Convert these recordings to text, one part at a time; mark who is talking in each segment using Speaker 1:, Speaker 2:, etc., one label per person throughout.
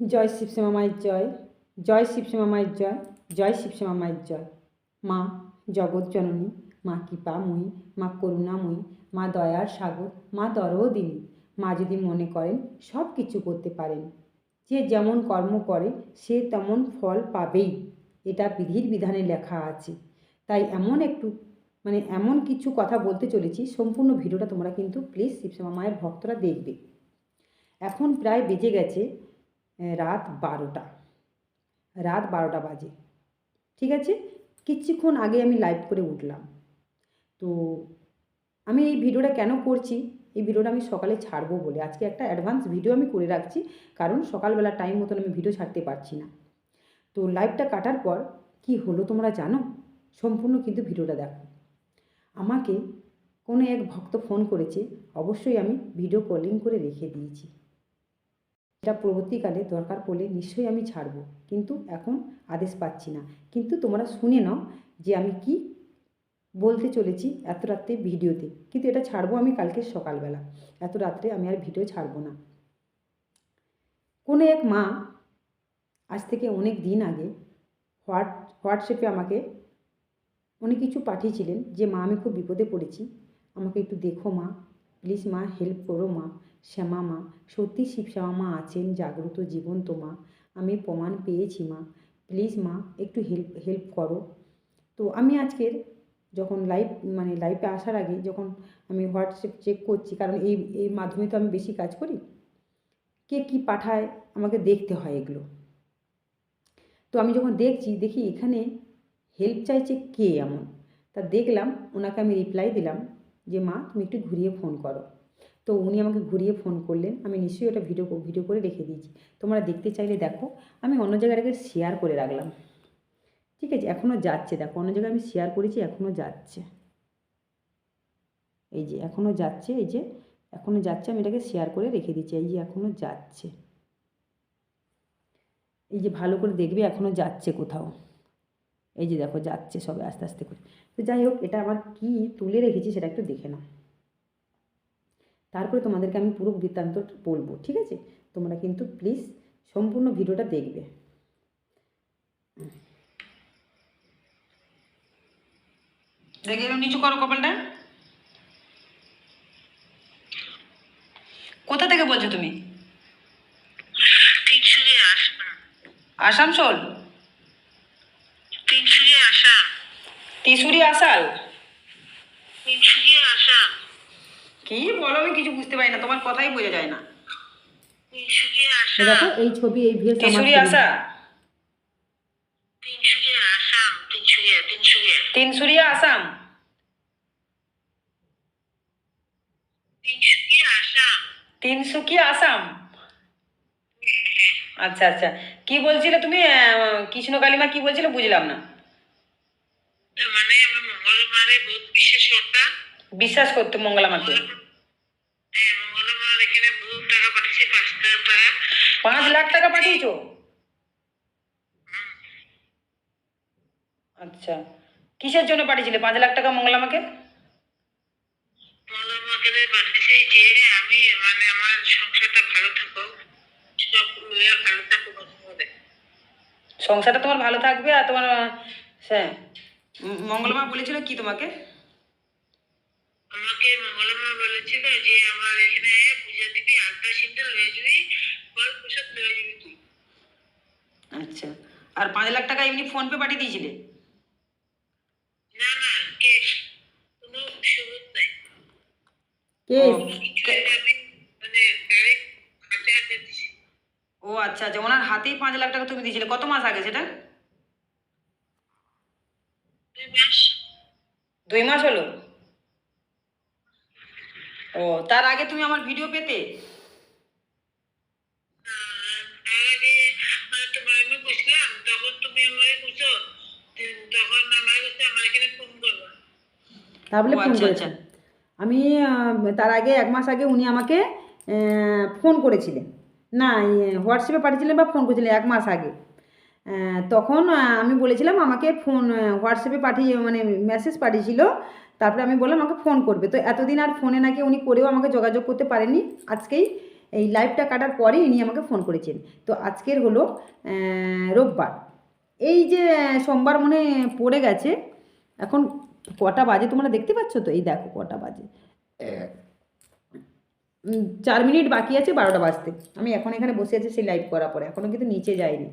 Speaker 1: জয় শিবশ্যামা মায়ের জয় জয় শিবশ্যামা মায়ের জয় জয় শিবশ্যামা মায়ের জয়। মা জগৎ জননী, মা কৃপাময়ী, মা করুণাময়ী, মা দয়ার সাগর, মা দরদিনী, মা যদি মনে করেন সব কিছু করতে পারেন। যে যেমন কর্ম করে, সে তেমন ফল পাবেই। এটা বিধির বিধানে লেখা আছে। তাই এমন একটু মানে এমন কিছু কথা বলতে চলেছি, সম্পূর্ণ ভিডিওটা তোমরা কিন্তু প্লিজ শিবশ্যামা মায়ের ভক্তরা দেখবে। এখন প্রায় বেজে গেছে। রাত বারোটা। রাত বারোটা বাজে। ঠিক আছে? কিছুক্ষণ আগে আমি লাইভ করে উঠলাম। তো আমি এই ভিডিওটা কেন করছি? এই ভিডিওটা আমি সকালে ছাড়বো বলে। আজকে একটা অ্যাডভান্স ভিডিও আমি করে রাখছি, কারণ সকালবেলা টাইম মতন আমি ভিডিও ছাড়তে পারছি না। তো লাইভটা কাটার পর কি হলো তোমরা জানো? সম্পূর্ণ কিন্তু ভিডিওটা দেখো। আমাকে কোনো এক ভক্ত ফোন করেছে, অবশ্যই আমি ভিডিও কলিং করে রেখে দিয়েছি। এটা পরবর্তীকালে দরকার পড়লে নিশ্চয়ই আমি ছাড়বো। কিন্তু এখন আদেশ পাচ্ছি না। কিন্তু তোমরা শুনে নাও যে আমি কি বলতে চলেছি এত রাত্রে ভিডিওতে। কিন্তু এটা ছাড়বো আমি কালকে সকালবেলা। এত রাত্রে আমি আর ভিডিও ছাড়বো না। কোনো এক মা আজ থেকে অনেক দিন আগে হোয়াট, হোয়াটসঅ্যাপে আমাকে অনেক কিছু পাঠিয়েছিলেন যে, মা, আমি খুব বিপদে পড়েছি। আমাকে একটু দেখো মা। প্লিজ মা হেল্প করো মা, শ্যামা মা, সত্যি শিব শ্যামা মা আছেন, জাগ্রত জীবন্ত মা আমি প্রমাণ পেয়েছি মা। প্লিজ মা, একটু হেল্প হেল্প করো। তো আমি আজকের যখন লাইভ মানে লাইভে আসার আগে যখন আমি হোয়াটসঅ্যাপ চেক করছি, কারণ এই এই মাধ্যমে তো আমি বেশি কাজ করি, কে কি পাঠায়, আমাকে দেখতে হয় এগুলো। তো আমি যখন দেখছি, দেখি এখানে হেল্প চাইছে কে এমন। তা দেখলাম, ওনাকে আমি রিপ্লাই দিলাম যে, মা, তুমি একটু ঘুরিয়ে ফোন করো। তো উনি আমাকে ঘুরিয়ে ফোন করলেন। আমি নিশ্চয়ই ওটা ভিডিও ভিডিও করে রেখে দিয়েছি। তোমরা দেখতে চাইলে দেখো, আমি অন্য জায়গাটাকে শেয়ার করে রাখলাম। ঠিক আছে? এখনও যাচ্ছে। দেখো, অন্য জায়গায় আমি শেয়ার করেছি এখনও যাচ্ছে। এই যে এখনও যাচ্ছে, এই যে এখনও যাচ্ছে, আমি এটাকে শেয়ার করে রেখে দিচ্ছি। এই যে এখনও যাচ্ছে। এই যে, ভালো করে দেখবে এখনও যাচ্ছে কোথাও। এই যে দেখো যাচ্ছে সবে আস্তে আস্তে করে। তো যাই হোক এটা আমার কি তুলে রেখেছি সেটা একটু দেখে নাও। তারপরে তোমাদেরকে আমি পুরো বৃত্তান্ত বলব ঠিক আছে? তোমরা কিন্তু প্লিজ সম্পূর্ণ ভিডিওটা দেখবে।
Speaker 2: দেখে নিচু করো কপালটা। কোথা থেকে বলছো তুমি?
Speaker 3: আসাম।
Speaker 2: আসানসোল?
Speaker 3: তিনশুরে আসাম।
Speaker 2: ত্রিশুরি আসাল?
Speaker 3: তিনশুরে আসাম।
Speaker 2: কি বলো আমি কিছু বুঝতে পারি না তোমার কথাই বোঝা যায় না।
Speaker 3: তিনশুরে আসাম।
Speaker 1: দেখো এই ছবি এই ভিডিও
Speaker 2: ত্রিশুরি আসা?
Speaker 3: তিনশুরে আসাম তিনশুরে তিনশুরে
Speaker 2: তিনসুরিয়া আসাম?
Speaker 3: তিনশুরে আসাম।
Speaker 2: তিনসুকিয়া আসাম? আচ্ছা আচ্ছা। কি বলছিলে তুমি? কৃষ্ণ কালিমা কি বলছিলে বুঝলাম না।
Speaker 3: মানে বহুত
Speaker 2: বিশ্বাস করতে মঙ্গলামাকে
Speaker 3: হ্যাঁ পাঁচ
Speaker 2: লাখ টাকা। পাঠিয়েছো? আচ্ছা। কিসের জন্য পাঠিয়েছিলে? পাঁচ লাখ টাকা মঙ্গলামাকে
Speaker 3: মঙ্গলবারকে পাঠিয়েছে যে আমি মানে আমার সংসারটা ভালো থাকো সব লইয়া ভালো থাকো বলে
Speaker 2: সংসারটা তোমার ভালো থাকবে আর তোমার হ্যাঁ। মঙ্গলমা বলেছিল কি তোমাকে?
Speaker 3: আমাকে মঙ্গলবার বলেছিল যে আমার এখানে পূজা দিবি আলতা সিন্দুর যাবি ফল প্রসাদ যাবি তুই।
Speaker 2: আচ্ছা। আর পাঁচ লাখ টাকা এমনি ফোন পে পাঠিয়ে দিয়েছিলে?
Speaker 3: না না কেশ কোনো সবুজ নাই
Speaker 2: ও,
Speaker 3: কিছু একটা আমি মানে ডাইরেক্ট হাতে হাতে দিছি
Speaker 2: ও আচ্ছা আচ্ছা ওনার হাতেই পাঁচ লাখ টাকা তুমি দিয়েছিলে। কত মাস আগে সেটা?
Speaker 3: দুই মাস।
Speaker 2: হলো? ও তার আগে তুমি আমার ভিডিও পেতে?
Speaker 3: আমি এখানে ফোন
Speaker 2: আচ্ছা,
Speaker 1: করেছেন আমি আহ, তার আগে এক মাস আগে উনি আমাকে আহ, ফোন করেছিলেন। না হোয়াটসঅ্যাপে পাঠিয়েছিলেন বা ফোন করেছিলেন এক মাস আগে। তখন আমি বলেছিলাম আমাকে ফোন হোয়াটসঅ্যাপে পাঠিয়ে মানে মেসেজ পাঠিয়েছিল। তারপরে আমি বললাম আমাকে ফোন করবে। তো এতদিন আর ফোনে নাকি উনি করেও আমাকে যোগাযোগ করতে পারেননি। আজকেই এই লাইভটা কাটার পরে ইনি আমাকে ফোন করেছেন। তো আজকের হলো রোববার। এই যে, সোমবার মনে পড়ে গেছে, এখন কটা বাজে তোমরা দেখতে পাচ্ছ তো? এই দেখো কটা বাজে। চার মিনিট বাকি আছে, বারোটা বাজতে। আমি এখন এখানে বসে আছি, সেই লাইভ করার পরে। এখনও কিন্তু নিচে যাইনি।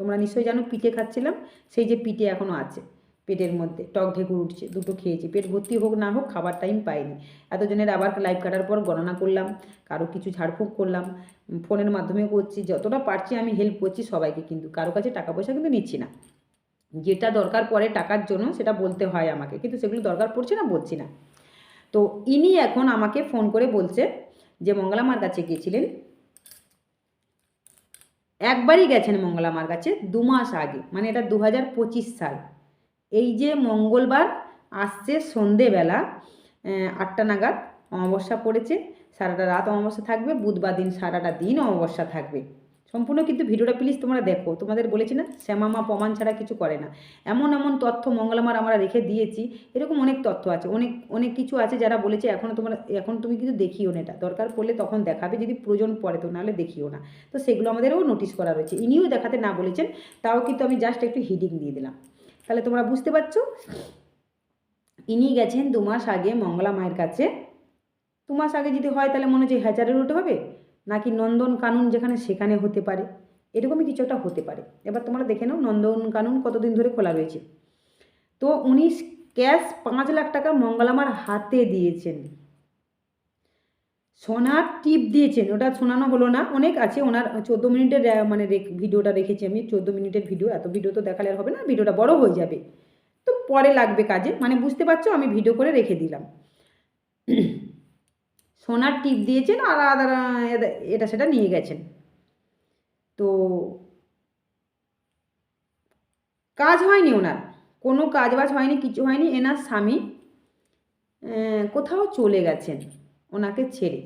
Speaker 1: তোমরা নিশ্চয়ই জানো, পিঠে খাচ্ছিলাম, সেই যে পিঠে এখনও আছে, পেটের মধ্যে। টক ঢেকুর উঠছে, দুটো খেয়েছি। পেট ভর্তি হোক না হোক, খাবার টাইম পাইনি। এতজনের আবার লাইভ কাটার পর গণনা করলাম, কারও কিছু ঝাড়ফুঁক করলাম ফোনের মাধ্যমে করছি। যতটা পারছি আমি হেল্প করছি সবাইকে কিন্তু। কারও কাছে টাকা পয়সা কিন্তু নিচ্ছি না। যেটা দরকার পড়ে টাকার জন্য, সেটা বলতে হয় আমাকে। কিন্তু সেগুলো দরকার পড়ছে না, বলছি না। তো ইনি এখন আমাকে ফোন করে বলছে যে মঙ্গলামার কাছে গিয়েছিলেন, একবারই গেছেন মঙ্গলামার কাছে দু মাস আগে মানে এটা দু হাজার পঁচিশ সাল। এই যে মঙ্গলবার আসছে সন্ধেবেলা আটটা নাগাদ, অমাবস্যা পড়েছে, সারাটা রাত অমাবস্যা থাকবে, বুধবার দিন সারাটা দিন অমাবস্যা থাকবে। সম্পূর্ণ কিন্তু ভিডিওটা প্লিজ তোমরা দেখো। তোমাদের বলেছি না, শ্যামামা প্রমাণ ছাড়া কিছু করে না। এমন এমন তথ্য মঙ্গলামার আমরা রেখে দিয়েছি, এরকম অনেক তথ্য আছে, অনেক অনেক কিছু আছে যারা বলেছে এখনও তোমরা, এখন তুমি কিন্তু দেখিও না এটা। দরকার পড়লে তখন দেখাবে, যদি প্রয়োজন পড়ে তো, নাহলে দেখিও না। তো সেগুলো আমাদেরও নোটিশ করা রয়েছে। ইনিও দেখাতে না বলেছেন, তাও কিন্তু আমি জাস্ট একটু হিডিং দিয়ে দিলাম। তাহলে তোমরা বুঝতে পারছ? ইনি গেছেন দু মাস আগে মঙ্গলা মায়ের কাছে। দু মাস আগে যদি হয় তাহলে মনে হচ্ছে হ্যাচারের রুটে হবে? নাকি নন্দন কানুন যেখানে সেখানে হতে পারে? এরকমই কিছু একটা হতে পারে। এবার তোমরা দেখে নাও, নন্দন কানুন কতদিন ধরে খোলা রয়েছে? তো উনি ক্যাশ পাঁচ লাখ টাকা মঙ্গলামার হাতে দিয়েছেন। সোনার টিপ দিয়েছেন। ওটা শোনানো হলো না। অনেক আছে, ওনার চোদ্দ মিনিটের মানে ভিডিওটা রেখেছি আমি। চোদ্দ মিনিটের ভিডিও, এত ভিডিও তো দেখালে আর হবে না, ভিডিওটা বড় হয়ে যাবে। তো পরে লাগবে কাজে। মানে বুঝতে পারছ, আমি ভিডিও করে রেখে দিলাম। সোনার টিপ দিয়েছেন আর আদার এটা সেটা নিয়ে গেছেন। তো কাজ হয়নি ওনার, কোনো কাজ বাজ হয়নি, কিছু হয়নি, এনার স্বামী কোথাও চলে গেছেন ওনাকে ছেড়ে।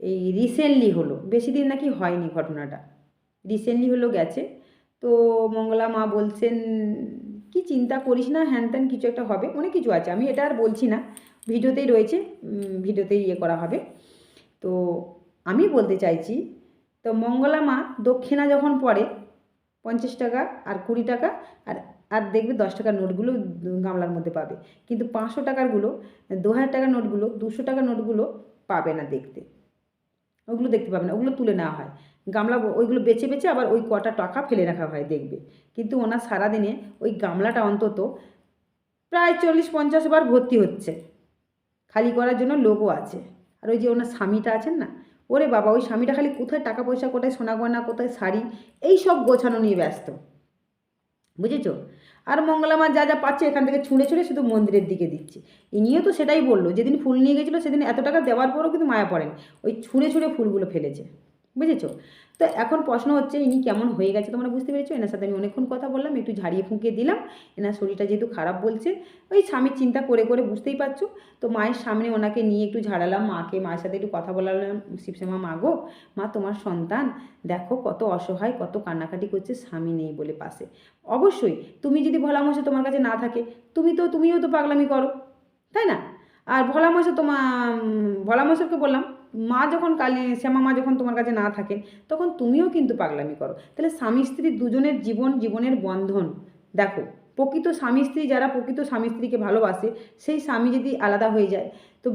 Speaker 1: এই রিসেন্টলি হলো, বেশি দিন নাকি হয়নি ঘটনাটা। রিসেন্টলি হলো গেছে, তো মঙ্গলা মা বলছেন, কি চিন্তা করিস না, হ্যান ত্যান কিছু একটা হবে। অনেক কিছু আছে, আমি এটা আর বলছি না। ভিডিওতেই রয়েছে ভিডিওতেই ইয়ে করা হবে। তো আমি বলতে চাইছি, তো মঙ্গলা মা দক্ষিণা যখন পড়ে, পঞ্চাশ টাকা আর কুড়ি টাকা, আর আর দেখবে দশ টাকার নোটগুলো গামলার মধ্যে পাবে। কিন্তু পাঁচশো টাকারগুলো দু হাজার টাকার নোটগুলো, দুশো টাকার নোটগুলো পাবে না দেখতে। ওগুলো দেখতে পাবে না, ওগুলো তুলে নেওয়া হয়। গামলা ওইগুলো বেছে বেছে আবার ওই কটা টাকা ফেলে রাখা হয় দেখবে। কিন্তু ওনার সারাদিনে ওই গামলাটা অন্তত প্রায় চল্লিশ পঞ্চাশ বার ভর্তি হচ্ছে। খালি করার জন্য লোকও আছে। আর ওই যে ওনার স্বামীটা আছেন না? ওরে বাবা, ওই স্বামীটা খালি কোথায় টাকা পয়সা, কোথায় সোনা গয়না, কোথায় শাড়ি, এই সব গোছানো নিয়ে ব্যস্ত। বুঝেছ? আর মঙ্গলামার যা যা পাচ্ছে এখান থেকে ছুঁড়ে ছুঁড়ে শুধু মন্দিরের দিকে দিচ্ছে। ইনিও তো সেটাই বলল, যেদিন ফুল নিয়ে গেছিল সেদিন এত টাকা দেওয়ার পরেও কিন্তু মায়া পড়েনি। ওই ছুঁড়ে ছুঁড়ে ফুলগুলো ফেলেছে। বুঝেছ? তো এখন প্রশ্ন হচ্ছে, ইনি কেমন হয়ে গেছে? তোমরা বুঝতে পেরেছ? এনার সাথে আমি অনেকক্ষণ কথা বললাম, একটু ঝাড়িয়ে ফুঁকিয়ে দিলাম। এনার শরীরটা যেহেতু খারাপ বলছে, ওই স্বামীর চিন্তা করে করে বুঝতেই পারছ। তো মায়ের সামনে ওনাকে নিয়ে একটু ঝাড়ালাম, মাকে, মায়ের সাথে একটু কথা বলালাম শিবশ্যামা মা গো, মা তোমার সন্তান। দেখো কত অসহায়, কত কান্নাকাটি করছে, স্বামী নেই বলে পাশে। অবশ্যই তুমি যদি ভোলা মশা তোমার কাছে না থাকে, তুমি তো, তুমিও তো পাগলামি করো, তাই না? আর ভোলা মশা তোমার ভোলা মশাকে বললাম মা যখন কালী, শ্যামা মা যখন তোমার কাছে না থাকেন তখন তুমিও কিন্তু পাগলামি করো। তাহলে স্বামী, স্ত্রী দুজনের জীবন, জীবনের বন্ধন। দেখো, প্রকৃত স্বামী, স্ত্রী যারা প্রকৃত স্বামী, স্ত্রীকে ভালোবাসে, সেই স্বামী যদি আলাদা হয়ে যায়, তো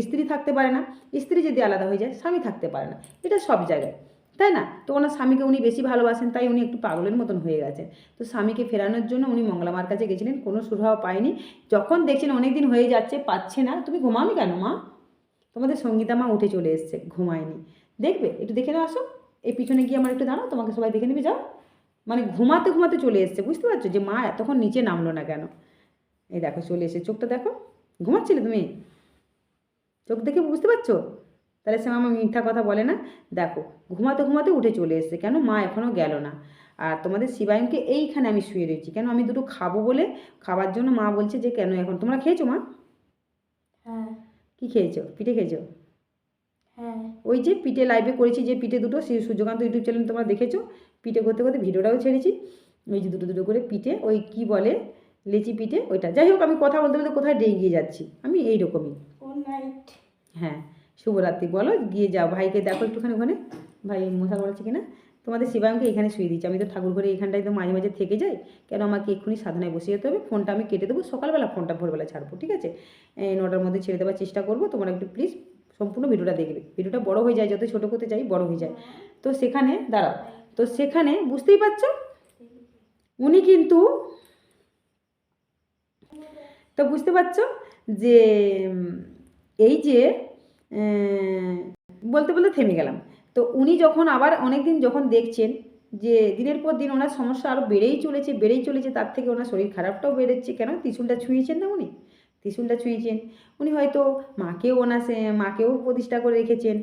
Speaker 1: স্ত্রী থাকতে পারে না। স্ত্রী যদি আলাদা হয়ে যায়, স্বামী থাকতে পারে না। এটা সব জায়গায়। তাই না? তো ওনার স্বামীকে উনি বেশি ভালোবাসেন, তাই উনি একটু পাগলের মতন হয়ে গেছেন। তো স্বামীকে ফেরানোর জন্য উনি মঙ্গলামার কাছে গেছিলেন, কোনো সুরাহ পায়নি। যখন দেখছেন অনেক দিন হয়ে যাচ্ছে, পাচ্ছে না, তুমি ঘুমাওনি কেন মা? তোমাদের সঙ্গীতা মা উঠে চলে এসছে, ঘুমায়নি। দেখবে? একটু দেখে নাও আসো। এই পিছনে গিয়ে আমার একটু দাঁড়াও, তোমাকে সবাই দেখে নেবে, যাও। মানে ঘুমাতে ঘুমাতে চলে এসছে, বুঝতে পারছ? যে মা এতক্ষণ নিচে নামলো না কেন? এই দেখো, চলে এসে চোখটা দেখো। ঘুমাচ্ছিলে তুমি? চোখ দেখে বুঝতে পারছ? তাহলে সে আমার মিথ্যা কথা বলে না। দেখো, ঘুমাতে ঘুমাতে উঠে চলে এসছে। কেন? মা এখনও গেল না। আর তোমাদের শিবায়নকে এইখানে আমি শুয়ে রয়েছি। কেন? আমি দুটো খাব বলে খাবার জন্য মা বলছে যে, কেন এখন? তোমরা খেয়েছো মা?
Speaker 4: হ্যাঁ।
Speaker 1: কি খেয়েছো? পিঠে খেয়েছো?
Speaker 4: হ্যাঁ।
Speaker 1: ওই যে পিঠে লাইভে করেছি যে পিঠে দুটো সেই সূর্যকান্ত ইউটিউব চ্যানেল তোমরা দেখেছ। পিঠে করতে করতে ভিডিওটাও ছেড়েছি। ওই যে দুটো দুটো করে পিঠে ওই কি বলে লেচি পিঠে ওইটা। যাই হোক আমি কথা বলতে বলতে কোথায় ডেঙ্গিয়ে যাচ্ছি? আমি এই রকমই হ্যাঁ শুভরাত্রি। বলো গিয়ে যাও। ভাইকে দেখো একটুখানি ওখানে। ভাই মশা করেছে কিনা? তোমাদের শিবাঙ্গে এখানে শুয়ে দিচ্ছি আমি তো ঠাকুর ঘরে এখানটায় তো মাঝে মাঝে থেকে যাই। কেন আমাকে এক্ষুনি সাধনায় বসে যেতে হবে? ফোনটা আমি কেটে দেবো, সকালবেলা ফোনটা ভোরবেলা ছাড়বো, ঠিক আছে? নটার মধ্যে ছেড়ে দেওয়ার চেষ্টা করব। তোমরা একটু প্লিজ সম্পূর্ণ ভিডিওটা দেখবে। ভিডিওটা বড় হয়ে যায়, যত ছোটো করতে চাই বড় হয়ে যায়। তো সেখানে, দাঁড়াও। তো সেখানে বুঝতেই পারছ? উনি কিন্তু তো বুঝতে পারছ যে এই যে বলতে বলতে থেমে গেলাম। তো উনি যখন আবার অনেক দিন যখন দেখছেন যে দিনের পর দিন ওনার সমস্যা আরও বেড়েই চলেছে বেড়েই চলেছে, তার থেকে ওনার শরীর খারাপটাও বেড়েছে, কেন? ত্রিশুলটা ছুঁয়েছেন না উনি? ত্রিশুলটা ছুঁয়েছেন। উনি হয়তো মাকেও ওনার মাকেও প্রতিষ্ঠা করে রেখেছেন।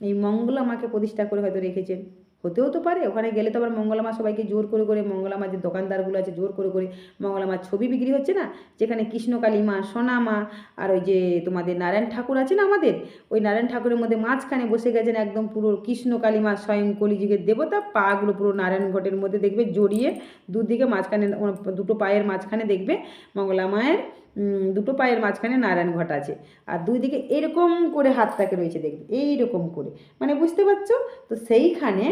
Speaker 1: এই মঙ্গলা মাকে প্রতিষ্ঠা করে হয়তো রেখেছেন। হতেও তো পারে। ওখানে গেলে তো আবার মঙ্গলা মা সবাইকে জোর করে করে মঙ্গলা মা যে দোকানদারগুলো আছে জোর করে করে মঙ্গলা মার ছবি বিক্রি হচ্ছে না? যেখানে কৃষ্ণকালী মা সোনা মা আর ওই যে তোমাদের নারায়ণ ঠাকুর আছে না আমাদের? ওই নারায়ণ ঠাকুরের মধ্যে মাঝখানে বসে গেছেন একদম পুরো কৃষ্ণকালী মা স্বয়ং কলিযুগের দেবতা। পাগুলো পুরো নারায়ণ ঘটের মধ্যে দেখবে জড়িয়ে দুদিকে মাঝখানে, দুটো পায়ের মাঝখানে দেখবে মঙ্গলা মায়ের দুটো পায়ের মাঝখানে নারায়ণ ঘট আছে। আর দুই দিকে এরকম করে হাতটাকে রয়েছে, দেখবে, এইরকম করে। মানে বুঝতে পারছ? তো সেইখানে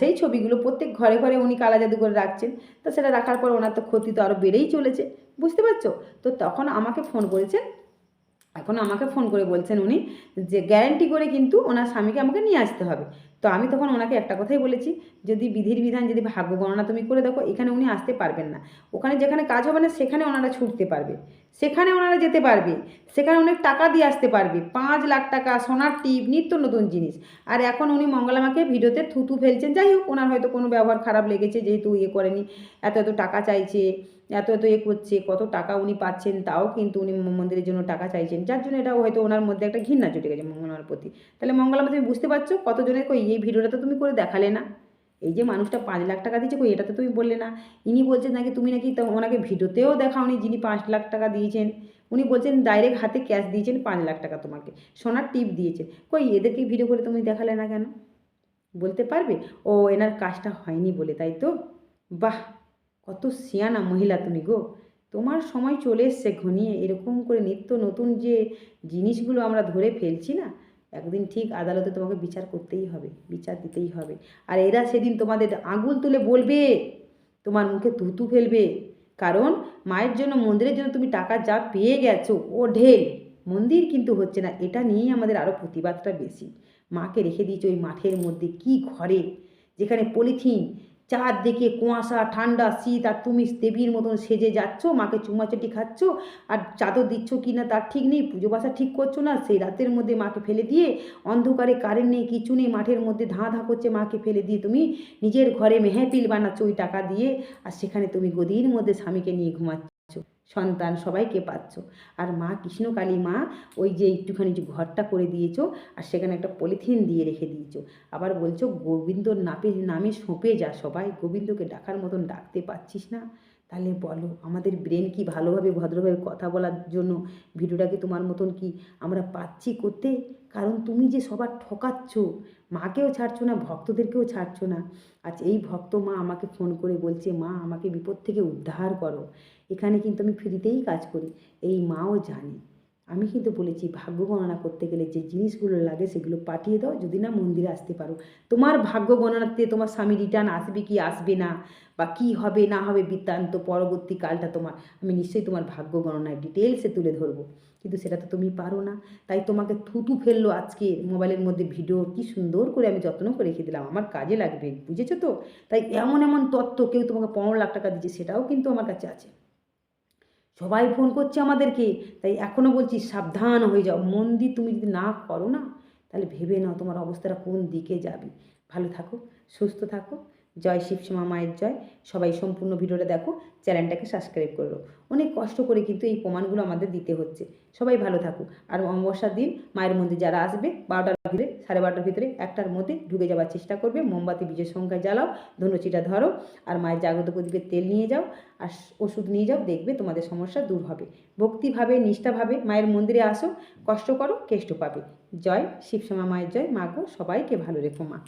Speaker 1: সেই ছবিগুলো প্রত্যেক ঘরে ঘরে উনি কালা জাদু করে রাখছেন। তো সেটা রাখার পর ওনার তো ক্ষতি তো আরও বেড়েই চলেছে। বুঝতে পারছ? তো তখন আমাকে ফোন করেছেন। এখন আমাকে ফোন করে বলছেন উনি যে, গ্যারান্টি করে কিন্তু ওনার স্বামীকে আমাকে নিয়ে আসতে হবে। তো আমি তখন ওনাকে একটা কথাই বলেছি, যদি বিধির বিধান, যদি ভাগ্য গণনা তুমি করে দেখো, এখানে উনি আসতে পারবেন না। ওখানে যেখানে কাজ হবে না, সেখানে ওনারা ছুটতে পারবে। সেখানে ওনারা যেতে পারবে। সেখানে অনেক টাকা দিয়ে আসতে পারবে। পাঁচ লাখ টাকা, সোনার টিপ, নিত্য নতুন জিনিস। আর এখন উনি মঙ্গলামাকে ভিডিওতে থুতু ফেলছেন। যাই হোক, ওনার হয়তো কোনো ব্যবহার খারাপ লেগেছে, যেহেতু ইয়ে করেনি। এত এত টাকা চাইছে, এত এত এ করছে, কত টাকা উনি পাচ্ছেন, তাও কিন্তু উনি মন্দিরের জন্য টাকা চাইছেন। যার জন্য এটা হয়তো ওনার মধ্যে একটা ঘৃণা জুটে গেছে। মঙ্গলমার প্রতি। তাহলে মঙ্গলমা, তুমি বুঝতে পারছ কতজনের কই? এই ভিডিওটা তো তুমি করে দেখালে না। এই যে মানুষটা পাঁচ লাখ টাকা দিয়েছে কই? এটা তো তুমি বললে না। ইনি বলছেন নাকি তুমি নাকি ওনাকে ভিডিওতেও দেখাও দেখাওনি যিনি পাঁচ লাখ টাকা দিয়েছেন। উনি বলছেন ডাইরেক্ট হাতে ক্যাশ দিয়েছেন পাঁচ লাখ টাকা তোমাকে। সোনার টিপ দিয়েছেন। কই, এদেরকে ভিডিও করে তুমি দেখালে না কেন? বলতে পারবে? ও, এনার কাজটা হয়নি বলে, তাই তো? বাহ! কত সিয়ানা মহিলা তুমি গো। তোমার সময় চলে এসছে ঘনিয়ে। এরকম করে নিত্য নতুন যে জিনিসগুলো আমরা ধরে ফেলছি না, একদিন ঠিক আদালতে তোমাকে বিচার করতেই হবে, বিচার দিতেই হবে। আর এরা সেদিন তোমাদের আঙুল তুলে বলবে, তোমার মুখে থুতু ফেলবে। কারণ মায়ের জন্য, মন্দিরের জন্য তুমি টাকা যা পেয়ে গেছো, ও ঢেল। মন্দির কিন্তু হচ্ছে না, এটা নিয়েই আমাদের আরও প্রতিবাদটা বেশি। মাকে রেখে দিয়েছ ওই মাঠের মধ্যে, কি ঘরে? যেখানে পলিথিন চারদিকে কুয়াশা, ঠান্ডা, শীত আর তুমি দেবীর মতন সেজে যাচ্ছ, মাকে চুমাচুটি খাচ্ছ আর চাদর দিচ্ছ কি না তার ঠিক নেই, পুজো বাসা ঠিক করছ না, সেই রাতের মধ্যে মাকে ফেলে দিয়ে অন্ধকারে কারেন্ট নেই, কিছু নেই, মাঠের মধ্যে ধাঁ ধাঁ করছে মাকে ফেলে দিয়ে তুমি নিজের ঘরে মেহেপিল বানাচ্ছ ওই টাকা দিয়ে আর সেখানে তুমি গদির মধ্যে স্বামীকে নিয়ে ঘুমাচ্ছ। সন্তান সবাইকে পাচ্ছ। আর মা কৃষ্ণকালী মা, ওই যে একটুখানি যে ঘরটা করে দিয়েছ, আর সেখানে একটা পলিথিন দিয়ে রেখে দিয়েছ। আবার বলছো গোবিন্দর নাপে, নামে সঁপে যা সবাই, গোবিন্দকে ডাকার মতন ডাকতে পাচ্ছিস না? তাহলে বলো, আমাদের ব্রেন কি ভালোভাবে, ভদ্রভাবে কথা বলার জন্য ভিডিওটাকে তোমার মতন কি আমরা পাচ্ছি করতে? কারণ তুমি যে সবার ঠকাচ্ছ, মাকেও ছাড়ছো না, ভক্তদেরকেও ছাড়ছো না। আজ এই ভক্ত মা আমাকে ফোন করে বলছে, মা, আমাকে বিপদ থেকে উদ্ধার করো। এখানে কিন্তু আমি ফ্রিতেই কাজ করি। এই মাও জানে। আমি কিন্তু বলেছি, ভাগ্য গণনা করতে গেলে যে জিনিসগুলো লাগে সেগুলো পাঠিয়ে দাও। যদি না মন্দিরে আসতে পারো। তোমার ভাগ্য গণনাতে তোমার স্বামী রিটার্ন আসবে কি আসবে না? বা কি হবে, না হবে বৃত্তান্ত পরবর্তী কালটা তোমার। আমি নিশ্চয়ই তোমার ভাগ্য গণনায় ডিটেলসে তুলে ধরবো। কিন্তু সেটা তো তুমি পারো না। তাই তোমাকে থুতু ফেলল আজকে মোবাইলের মধ্যে ভিডিও কি সুন্দর করে আমি যত্ন করে রেখে দিলাম। আমার কাজে লাগবে, বুঝেছ তো? তাই এমন এমন তত্ত্ব কেউ তোমাকে পনেরো লাখ টাকা দিচ্ছে, সেটাও কিন্তু আমার কাছে আছে। সবাই ফোন করছে আমাদেরকে, তাই এখনও বলছি সাবধান হয়ে যাও। মন্দির তুমি যদি না করো না, তাহলে ভেবে নাও তোমার অবস্থাটা কোন দিকে যাবে। ভালো থাকো, সুস্থ থাকো। জয় শিবশ্যামা মায়ের জয়। সবাই সম্পূর্ণ ভিডিওটা দেখো, চ্যানেলটাকে সাবস্ক্রাইব করো অনেক কষ্ট করে কিন্তু এই প্রমাণগুলো আমাদের দিতে হচ্ছে। সবাই ভালো থাকুক। আর অমাবস্যার দিন মায়ের মন্দির যারা আসবে, বারোটার ভিতরে সাড়ে বারোটার ভিতরে একটার মধ্যে ঢুকে যাওয়ার চেষ্টা করবে। মোমবাতি বীজের সংখ্যা জ্বালাও, ধনুচিটা ধরো, আর মায়ের জাগ্রত প্রদীপের তেল নিয়ে যাও, আর ওষুধ নিয়ে যাও, দেখবে তোমাদের সমস্যা দূর হবে। ভক্তিভাবে, নিষ্ঠাভাবে মায়ের মন্দিরে আসো, কষ্ট করো, কেষ্ট পাবে। জয় শিবশ্যামা মায়ের জয়। মা গো, সবাইকে ভালো রেখো মা।